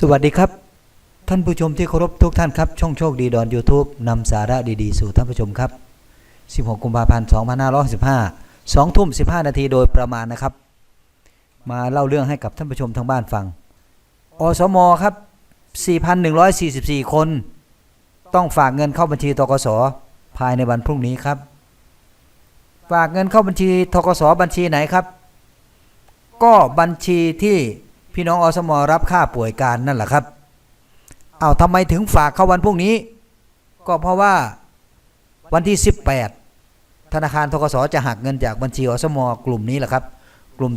สวัสดีครับ ท่านผู้ชมที่เคารพทุกท่านครับ ช่องโชคดีดอน YouTube นำสาระดีๆ สู่ท่านผู้ชมครับ 16 กุมภาพันธ์ 2565 2ทุ่ม 15 นาทีโดยประมาณนะครับ มาเล่าเรื่องให้กับท่านผู้ชมทางบ้านฟัง อสมครับ 4,144 คน ต้องฝากเงินเข้าบัญชีตกสภายในวันพรุ่งนี้ครับ ฝากเงินเข้าบัญชีทกสบัญชีไหนครับ ก็บัญชีที่ พี่น้องอสมรับค่าป่วยการนั่นแหละครับเอาทำไมถึงฝากเข้าวันพรุ่งนี้ ก็เพราะว่าวันที่ 18 ธนาคารทกสจะหักเงินจากบัญชีอสมกลุ่มนี้แหละครับ กลุ่ม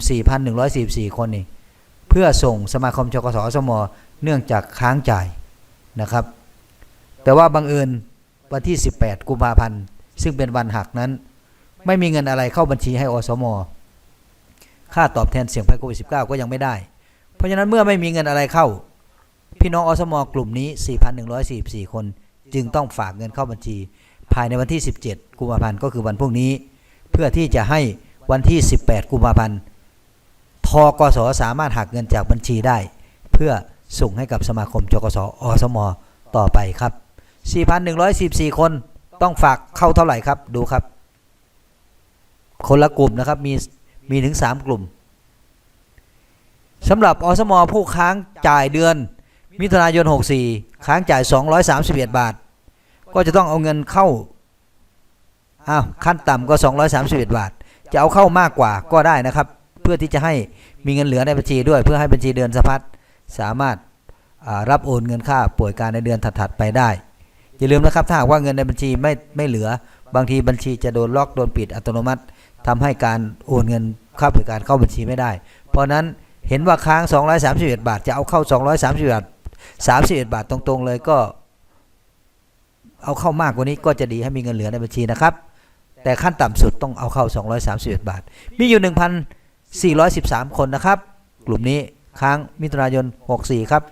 4,144 คนนี่เพื่อส่งสมาคมชกสอสมเนื่องจากค้างจ่ายนะครับ แต่ว่าบังเอิญวันที่ 18 กุมภาพันธ์ซึ่งเป็นวันหักนั้น ไม่มีเงินอะไรเข้าบัญชีให้อสม ค่าตอบแทนเสี่ยงภัยโควิด -19 ก็ยังไม่ได้ เพราะฉะนั้นเมื่อไม่มีเงินอะไรเข้า พี่น้องอสมกลุ่มนี้ 4,144 คน จึงต้องฝากเงินเข้าบัญชี ภายในวันที่ 17 กุมภาพันธ์ก็คือวันพรุ่งนี้ เพื่อที่จะให้วันที่ 18 กุมภาพันธ์ทกสสามารถหักเงินจากบัญชีได้ เพื่อส่งให้กับสมาคมจกสอสมต่อไปครับ 4,144 คนต้องฝากเข้าเท่าไหร่ครับดูครับ คนละกลุ่มนะครับมีมีถึง 3 กลุ่ม สำหรับอสมผู้ค้างจ่ายเดือน มิถุนายน 64 ค้างจ่าย 231 บาท ก็จะต้องเอาเงินเข้าอ้าวขั้นต่ำก็ 231 บาท จะเอาเข้ามากกว่าก็ได้นะครับ เพื่อที่จะให้มีเงินเหลือในบัญชีด้วย เพื่อให้บัญชีเดือนสะพัดสามารถรับโอนเงินค่าป่วยการในเดือนถัดๆไปได้ อย่าลืมนะครับถ้าหากว่าเงินในบัญชีไม่ไม่เหลือบางทีบัญชีจะโดนล็อกโดนปิดอัตโนมัติทำให้การโอนเงินค่าป่วยการเข้าบัญชีไม่ได้ เพราะนั้น เห็นว่าค้าง 231 บาท จะเอาเข้า 231บาท31 บาทตรงๆเลยก็ เอาเข้ามากกว่านี้ก็จะดีให้มีเงินเหลือในบัญชีนะครับ แต่ขั้นต่ำสุดต้องเอาเข้า 231 บาท มีอยู่ 1,413 คนนะครับ กลุ่มนี้ค้างมิถุนายน 64 ครับ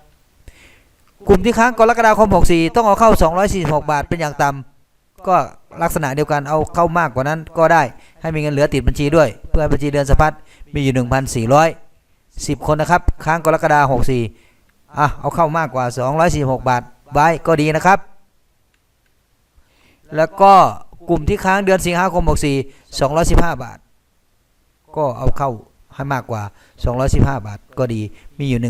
กลุ่มที่ค้างกรกฎาคม 64 ต้องเอาเข้า 246 บาทเป็นอย่างต่ำก็ลักษณะเดียวกันเอาเข้ามากกว่านั้นก็ได้ให้มีเงินเหลือติดบัญชีด้วย เพื่อให้บัญชีเดือนสะพัดมีอยู่ 10 คนนะครับ ค้างกรกฎาคม64อะเอาเข้ามากกว่า 246 บาทไว้ก็ดีนะครับ แล้วก็กลุ่มที่ค้างเดือนสิงหาคม64 215 บาท ก็เอาเข้าให้มากกว่า 215 บาทก็ดีมีอยู่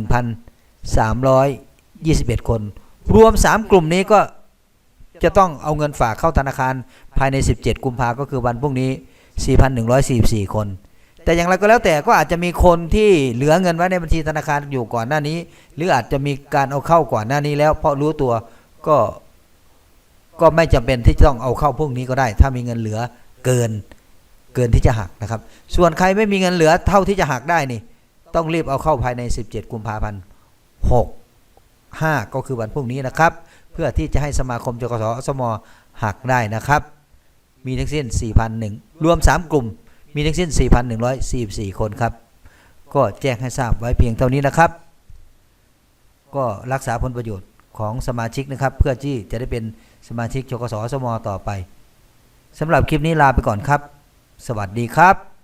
1,321 คน รวม 3 กลุ่มนี้ก็จะต้องเอาเงินฝากเข้าธนาคารภายใน 17 กุมภาก็คือวันพรุ่งนี้ 4,144 คน แต่อย่างไรก็แล้วแต่ก็อาจจะมีคนที่เหลือเงินไว้ในบัญชีธนาคารอยู่ก่อนหน้านี้ หรืออาจจะมีการเอาเข้าก่อนหน้านี้แล้ว เพราะรู้ตัวก็ก็ไม่จำเป็นที่จะต้องเอาเข้าพวกนี้ก็ได้ ถ้ามีเงินเหลือเกินเกินที่จะหักนะครับ ส่วนใครไม่มีเงินเหลือเท่าที่จะหักได้นี่ ต้องรีบเอาเข้าภายใน 17 กุมภาพันธ์6 5 ก็คือวันพรุ่งนี้นะครับ เพื่อที่จะให้สมาคมจกสอสมหักได้นะครับ มีทั้งสิ้น 4,001 รวม 3 กลุ่ม มีทั้งสิ้น 4,144 คนครับ ก็แจ้งให้ทราบไว้เพียงเท่านี้นะครับ ก็รักษาผลประโยชน์ของสมาชิกนะครับ เพื่อที่จะได้เป็นสมาชิกชกสสมต่อไปสำหรับคลิปนี้ลาไปก่อนครับ สวัสดีครับ